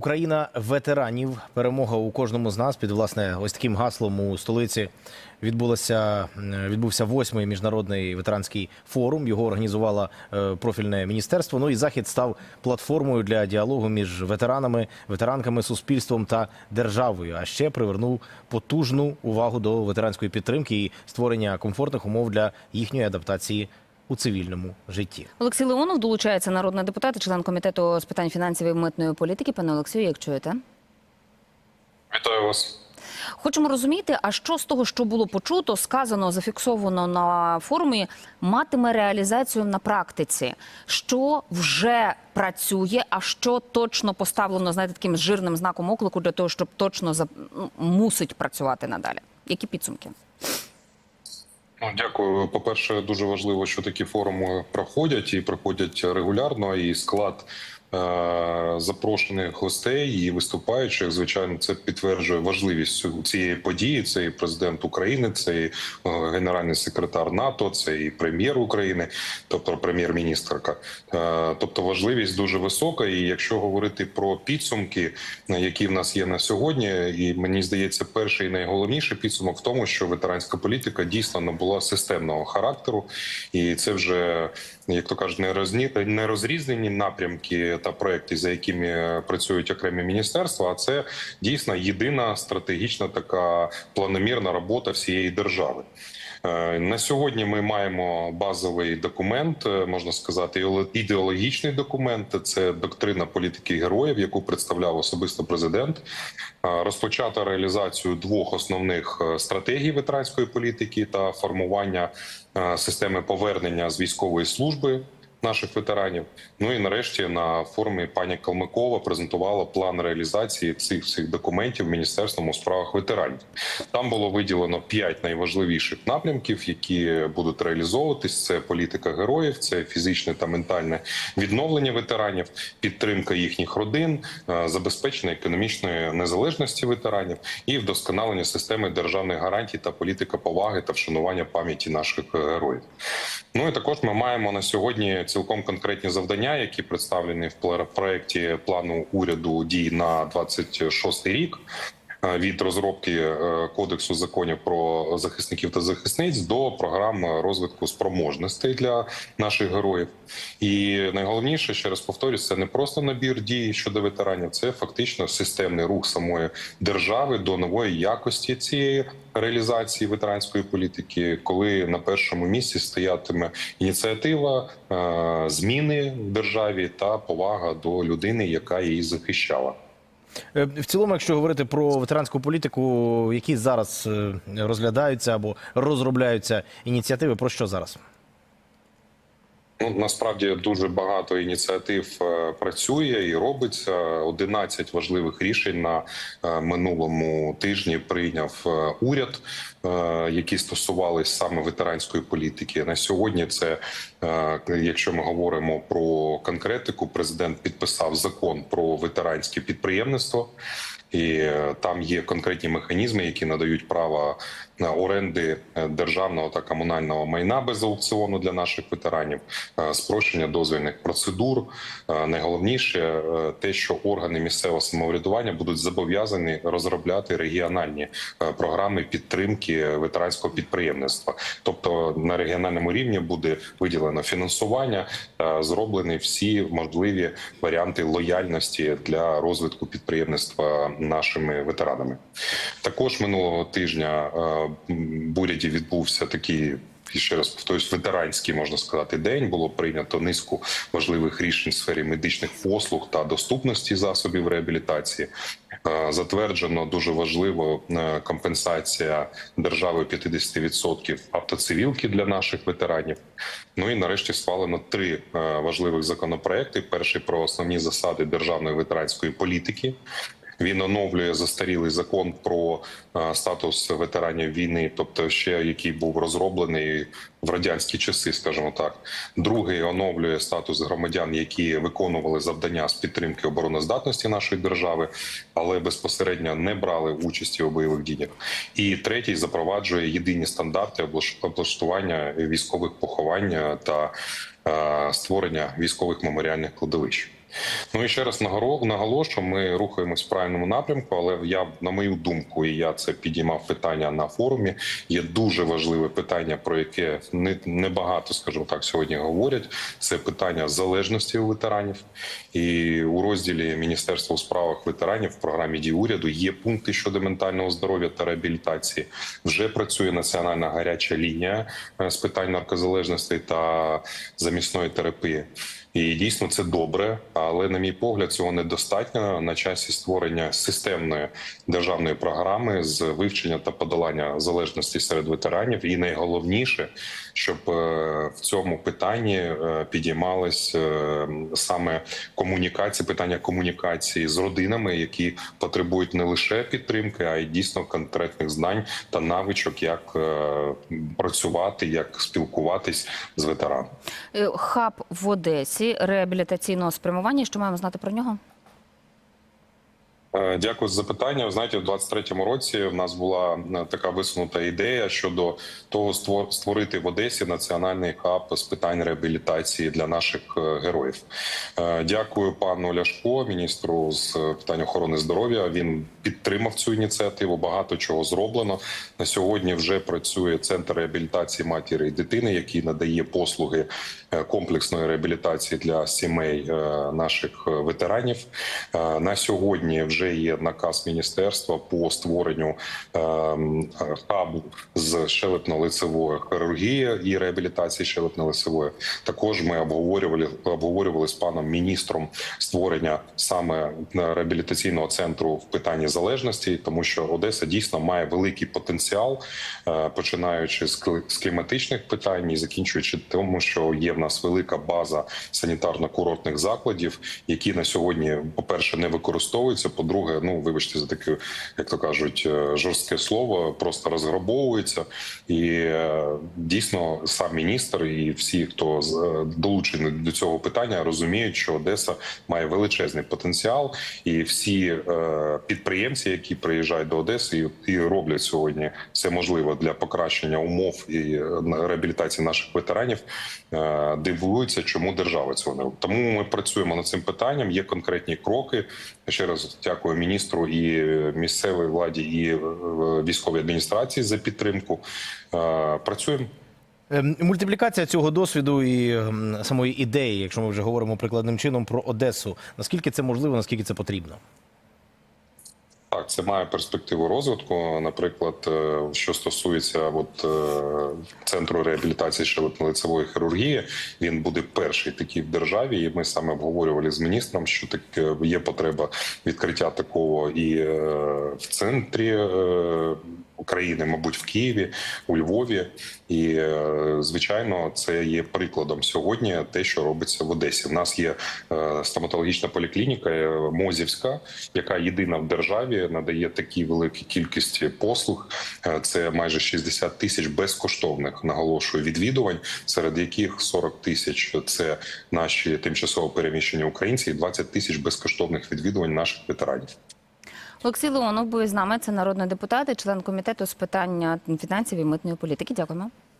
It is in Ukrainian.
Україна ветеранів. Перемога у кожному з нас під власне ось таким гаслом у столиці відбулося відбувся восьмий міжнародний ветеранський форум. Його організувало е, профільне міністерство. Ну і захід став платформою для діалогу між ветеранами, ветеранками, суспільством та державою. А ще привернув потужну увагу до ветеранської підтримки і створення комфортних умов для їхньої адаптації у цивільному житті. Олексій Леонов долучається народний депутат, і член комітету з питань фінансів і митної політики. Пане Олексію, як чуєте? Вітаю вас. Хочемо розуміти, а що з того, що було почуто, сказано, зафіксовано на форумі, матиме реалізацію на практиці, що вже працює, а що точно поставлено, знаєте, таким жирним знаком оклику для того, щоб точно за... ну, мусить працювати надалі. Які підсумки? Ну, Дякую. По-перше, дуже важливо, що такі форуми проходять і проходять регулярно. І склад запрошених гостей і виступаючих, звичайно, це підтверджує важливість цієї події. Це і президент України, це і е, генеральний секретар НАТО, це і прем'єр України, тобто прем'єр-міністрка. Е, тобто важливість дуже висока. І якщо говорити про підсумки, е, які в нас є на сьогодні, і мені здається, перший і найголовніший підсумок в тому, що ветеранська політика дійсно набула системного характеру, і це вже як то кажуть, не розрізнені напрямки та проекти, за якими працюють окремі міністерства. А це дійсно єдина стратегічна така планомірна робота всієї держави. Е, На сьогодні ми маємо базовий документ, е, можна сказати, ідеологічний документ. Це доктрина політики героїв, яку представляв особисто президент. Е, Розпочато реалізацію двох основних е, стратегій ветеранської політики та формування е, системи повернення з військової служби. Наших ветеранів, ну і нарешті на форумі пані Калмикова презентувала план реалізації цих всіх документів Міністерством у справах ветеранів. Там було виділено п'ять найважливіших напрямків, які будуть реалізовуватись: це політика героїв, це фізичне та ментальне відновлення ветеранів, підтримка їхніх родин, е, забезпечення економічної незалежності ветеранів і вдосконалення системи державних гарантій та політика поваги та вшанування пам'яті наших героїв. Ну і також ми маємо на сьогодні цілком конкретні завдання, які представлені в проекті плану уряду дій на 26 рік. Е, Від розробки е, кодексу законів про захисників та захисниць до програм розвитку спроможностей для наших героїв. І найголовніше, ще раз повторюсь, це не просто набір дій щодо ветеранів, це фактично системний рух самої держави до нової якості цієї реалізації ветеранської політики, коли на першому місці стоятиме ініціатива, е, зміни в державі та повага до людини, яка її захищала. Е, В цілому, якщо говорити про ветеранську політику, які зараз е, розглядаються або розробляються ініціативи, про що зараз? Ну насправді дуже багато ініціатив е, працює і робиться. 11 важливих рішень на е, минулому тижні прийняв е, уряд, які стосувалися саме ветеранської політики. На сьогодні це якщо ми говоримо про конкретику, президент підписав закон про ветеранське підприємництво. І е, там є конкретні механізми, які надають право на оренди е, державного та комунального майна без аукціону для наших ветеранів, е, спрощення дозвільних процедур. Найголовніше те, що органи місцевого самоврядування будуть зобов'язані розробляти регіональні програми підтримки ветеранського підприємництва. Тобто на регіональному рівні буде виділено фінансування зроблені всі можливі варіанти лояльності для розвитку підприємництва нашими ветеранами. Також минулого тижня е, в уряді відбувся такий. І ще раз повторюсь, ветеранський можна сказати день було прийнято низку важливих рішень в сфері медичних послуг та доступності засобів реабілітації. Е, Затверджено дуже важливо е, компенсація держави 50% автоцивілки для наших ветеранів. Ну і нарешті схвалено три важливих законопроекти: перший про основні засади державної ветеранської політики. Він оновлює застарілий закон про е, статус ветеранів війни, тобто ще який був розроблений в радянські часи, скажімо так. Другий оновлює статус громадян, які виконували завдання з підтримки обороноздатності нашої держави, але безпосередньо не брали участі у бойових діях. І третій запроваджує єдині стандарти облаш- облаштування військових поховань та е, створення військових меморіальних кладовищ. Ну і ще раз наголошу, ми рухаємось в правильному напрямку, але я на мою думку, і я це підіймав питання на форумі. Є дуже важливе питання, про яке не небагато, скажімо так, сьогодні говорять. Це питання залежності у ветеранів. І у розділі Міністерства у справах ветеранів в програмі дій уряду є пункти щодо ментального здоров'я та реабілітації. Вже працює національна гаряча лінія е, з питань наркозалежності та замісної терапії. І дійсно це добре, але на мій погляд, цього недостатньо на часі створення системної державної програми з вивчення та подолання залежності серед ветеранів. І найголовніше, щоб е, в цьому питанні е, е, саме комунікації, питання комунікації з родинами, які потребують не лише підтримки, а й дійсно конкретних знань та навичок, як працювати, як спілкуватись з ветераном. Хаб в Одесі реабілітаційного спрямування. Що маємо знати про нього? Е, Дякую за запитання. Ви знаєте, в 23-му році в нас була е, така висунута ідея щодо того, створ- створити в Одесі національний хаб з питань реабілітації для наших е, героїв. Дякую пану Ляшко, міністру з питань охорони здоров'я. Він підтримав цю ініціативу. Багато чого зроблено. На сьогодні вже працює центр реабілітації матері і дитини, який надає послуги комплексної реабілітації для сімей наших ветеранів. На сьогодні вже є наказ міністерства по створенню ем, хабу з щелепно-лицевої хірургії і реабілітації щелепно-лицевої. Також ми обговорювали обговорювали з паном міністром створення саме е, реабілітаційного центру в питанні залежності, тому що Одеса дійсно має великий потенціал, е, починаючи з кліматичних питань і закінчуючи тому, що є в нас велика база санітарно-курортних закладів, які на сьогодні, по-перше, не використовуються. По-друге, ну вибачте за таке, як то кажуть, е, жорстке слово, просто розграбовуються. І е, дійсно сам міністр і всі, хто е, долучений до цього питання, розуміють, що Одеса має величезний потенціал, і всі підприємці, які приїжджають до Одеси і, роблять сьогодні все можливе для покращення умов і реабілітації наших ветеранів, дивуються, чому держава цього не робить. Тому ми працюємо над цим питанням. Є конкретні кроки. Ще раз дякую міністру і місцевій владі, і е, військовій адміністрації за підтримку. Е, Працюємо. Ем, Мультиплікація цього досвіду і ем, самої ідеї, якщо ми вже говоримо прикладним чином про Одесу, наскільки це можливо, наскільки це потрібно? Так, це має перспективу розвитку. Наприклад, е, що стосується от, е, центру реабілітації щелепно-лицевої хірургії, він буде перший такий в державі. І ми саме обговорювали з міністром, що таке є потреба відкриття такого і е, в центрі України, мабуть, в Києві, у Львові. І е, звичайно, це є прикладом сьогодні. Те, що робиться в Одесі. В нас є е, стоматологічна поліклініка е, Мозівська, яка єдина в державі надає такі великі кількості послуг. Це майже 60 тисяч безкоштовних наголошую відвідувань, серед яких 40 тисяч це наші тимчасово переміщені українці, і 20 тисяч безкоштовних відвідувань наших ветеранів. Олексій Леонов був із нами. Це народний депутат і член комітету з питання фінансів і митної політики. Дякуємо.